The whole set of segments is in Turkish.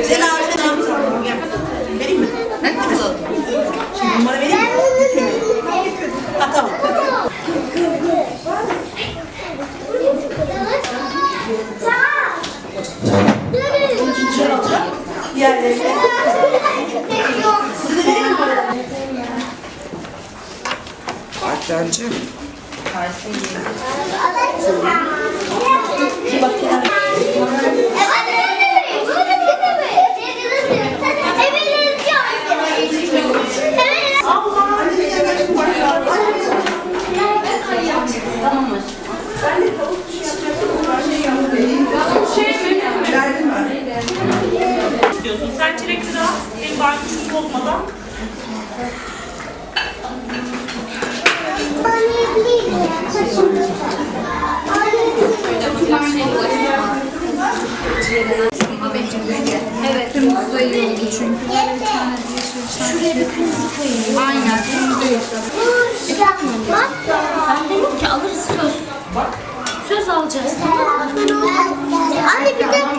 Seni ağacına Vereyim mi? De alalım. Şimdi numara vereyim mi? Ha tamam. Diğerlerine. Hakan'cığım. İstiyorsun. Sen çilekli al. Benim bankuşum olmadan. Evet, kırmızı oldu çünkü. Şuraya bir kırmızı koyayım. Aynen, kırmızı yaşadım. Ben dedim ki alırız söz. Söz alacağız. Anne bir dakika.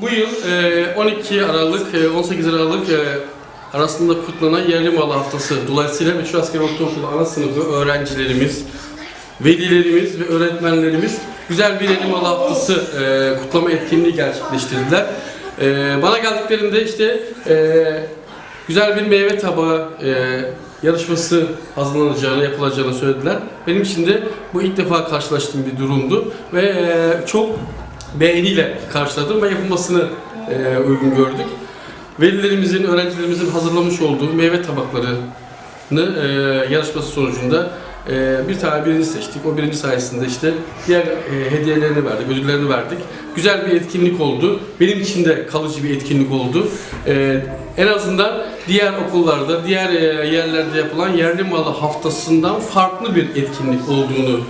Bu yıl e, 12 Aralık, e, 18 Aralık e, arasında kutlanan yerli malı haftası dolayısıyla Meşhur Asker Ortaokulu ana sınıfı öğrencilerimiz, velilerimiz ve öğretmenlerimiz güzel bir yerli malı haftası e, kutlama etkinliği gerçekleştirdiler. E, bana geldiklerinde işte e, güzel bir meyve tabağı e, yarışması hazırlanacağını, yapılacağını söylediler. Benim için de bu ilk defa karşılaştığım bir durumdu ve e, çok beğeniyle karşıladım ve yapılmasını e, uygun gördük. Velilerimizin, öğrencilerimizin hazırlamış olduğu meyve tabaklarını e, yarışması sonucunda e, bir tane birinci seçtik. O birinci sayesinde işte diğer e, hediyelerini verdik, ödüllerini verdik. Güzel bir etkinlik oldu. Benim için de kalıcı bir etkinlik oldu. E, en azından diğer okullarda, diğer e, yerlerde yapılan yerli malı haftasından farklı bir etkinlik olduğunu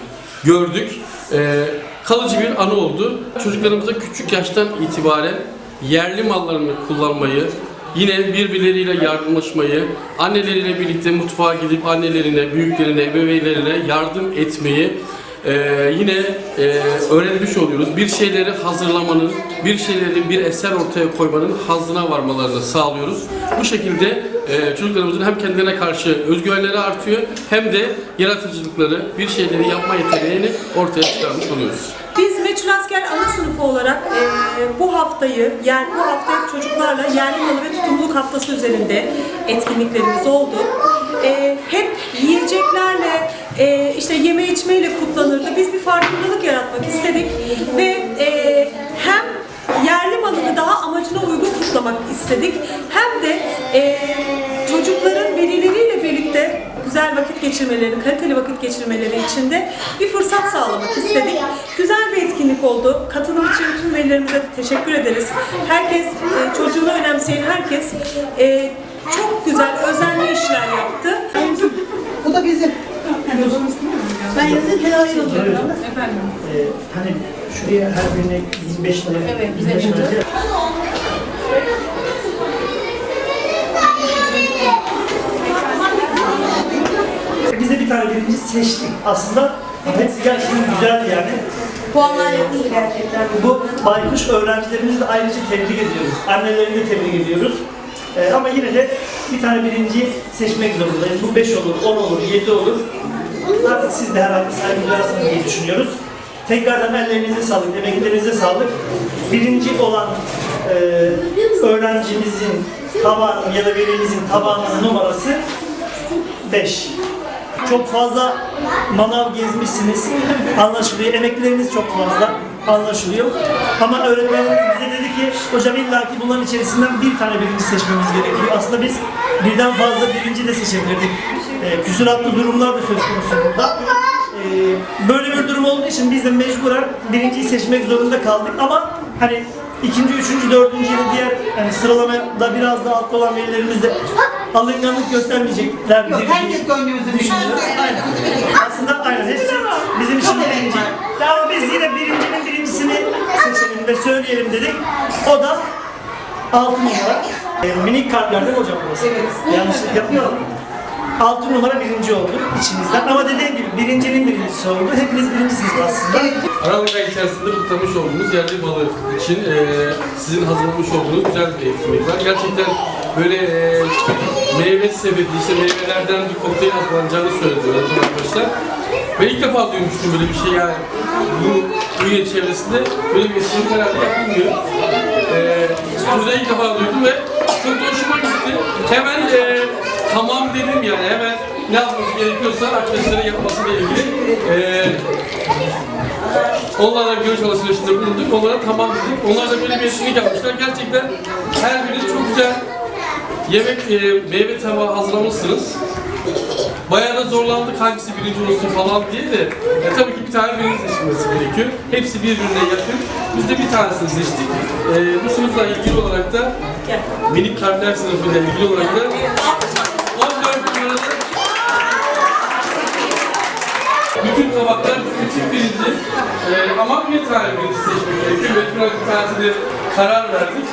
gördük. E, kalıcı bir anı oldu. Çocuklarımıza küçük yaştan itibaren yerli mallarını kullanmayı, yine birbirleriyle yardımlaşmayı, anneleriyle birlikte mutfağa gidip annelerine, büyüklerine, ebeveynlerine yardım etmeyi e, yine e, öğretmiş oluyoruz. Bir şeyleri hazırlamanın, bir şeyleri bir eser ortaya koymanın hazzına varmalarını sağlıyoruz. Bu şekilde e, çocuklarımızın hem kendilerine karşı özgüvenleri artıyor hem de yaratıcılıkları, bir şeyleri yapma yeteneğini ortaya çıkarmış oluyoruz. Biz Meçhul Asker ana sınıfı olarak e, bu haftayı, yani bu hafta çocuklarla yerli malı ve tutumluluk haftası üzerinde etkinliklerimiz oldu. E, hep yiyeceklerle, e, işte yeme içmeyle kutlanırdı. Biz bir farkındalık yaratmak istedik ve e, hem yerli malını daha amacına uygun kutlamak istedik hem de e, çocukların velileriyle birlikte güzel vakit geçirmeleri, kaliteli vakit geçirmeleri için de bir fırsat sağlamak istedik. Güzel bir etkinlik oldu. Katılım için tüm velilerimize teşekkür ederiz. Herkes, e, çocuğunu önemseyen herkes e, çok güzel, özenli işler yaptı. Bu da bizim. Ben yazın kenara alıyorum. Ee, hani şuraya her birine 25 lira, evet, 25 lira. Biz de bir tane birinci seçtik. Aslında hepsi gerçekten güzeldi yani. Puanlar yakın gerçekten. Bu baykuş öğrencilerimizi de ayrıca tebrik ediyoruz. Annelerini de tebrik ediyoruz. Ee, ama yine de bir tane birinci seçmek zorundayız. Bu 5 olur, 10 olur, 7 olur. Artık siz de herhalde saygı duyarsınız diye düşünüyoruz. Tekrardan ellerinize sağlık, emeklerinize sağlık. Birinci olan e, öğrencimizin taban ya da velimizin tabağının numarası 5. Çok fazla manav gezmişsiniz. Anlaşılıyor. Emekleriniz çok fazla. Anlaşılıyor. Ama öğretmenimiz bize dedi ki hocam illaki bunların içerisinden bir tane birinci seçmemiz gerekiyor. Aslında biz birden fazla birinci de seçebilirdik. E, küsuratlı durumlar da söz konusu burada. E, böyle bir durum olduğu için biz de mecburen birinciyi seçmek zorunda kaldık ama hani ikinci, üçüncü, dördüncü yıl diğer hani sıralamada biraz daha altta olan velilerimiz de alınganlık göstermeyecekler diye Herkes gönlümüzü düşünüyoruz. Aynen. Aslında aynen hepsi bizim için birinci. Ama biz yine birincisini seçelim ve söyleyelim dedik. O da altı numara. E, minik mi hocam burası? Evet. Yanlışlık yapmıyorum. Altı numara birinci oldu içimizden. Ama dediğim gibi birincinin birincisi oldu. Hepiniz birincisiniz aslında. Aralık ayı içerisinde kutlamış olduğumuz yerli balı için e, sizin hazırlamış olduğunuz güzel bir etkinlik var. Gerçekten böyle e, meyve sepeti, işte meyvelerden bir kokteyl hazırlanacağını söylediler arkadaşlar. Ben ilk defa duymuştum böyle bir şey yani. Bu, yıl çevresinde böyle bir etkinlik herhalde yapılmıyor. E, bunu da ilk defa duydum ve çok hoşuma gitti. Hemen e, tamam dedim yani hemen ne yapmamız gerekiyorsa arkadaşların yapmasıyla ilgili e, Onlarla görüş alışverişinde bulunduk. Onlara tamam dedik. Onlar da böyle bir etkinlik yapmışlar. Gerçekten her biriniz çok güzel yemek, e, meyve tabağı hazırlamışsınız. Bayağı da zorlandık hangisi birinci olsun falan diye de e, tabii ki bir tane birinci seçilmesi gerekiyor. Hepsi birbirine yakın. Biz de bir tanesini seçtik. E, bu sınıfla ilgili olarak da minik kalpler sınıfıyla ilgili olarak da 14 numaralı bütün tabaklar küçük birinci ee, ama bir tane birinci seçmek gerekiyor. Mecburen bir tanesine karar verdik.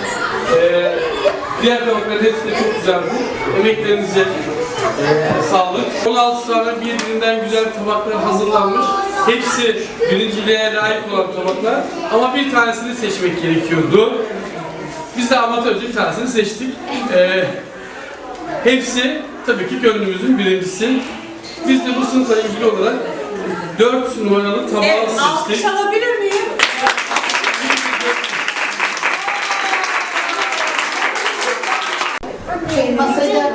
Ee, diğer tabakların hepsi de çok güzeldi. Emeklerinize e, sağlık. 16 tane birbirinden güzel tabaklar hazırlanmış. Hepsi birinciliğe layık olan tabaklar ama bir tanesini seçmek gerekiyordu. Biz de amatörce bir tanesini seçtik. Ee, hepsi tabii ki gönlümüzün birincisi. Biz de bu sınıfla ilgili olarak 4 numaralı tabağı Evet, alkış seçtik. alabilir miyim? Masada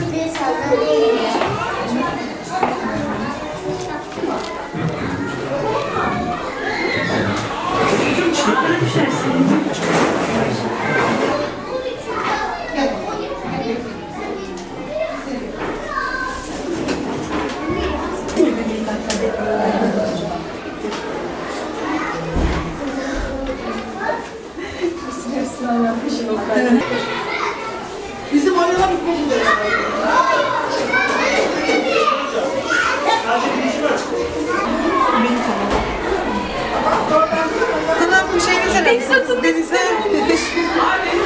Benim bir sandalye Bizim Deniz atın. Denize.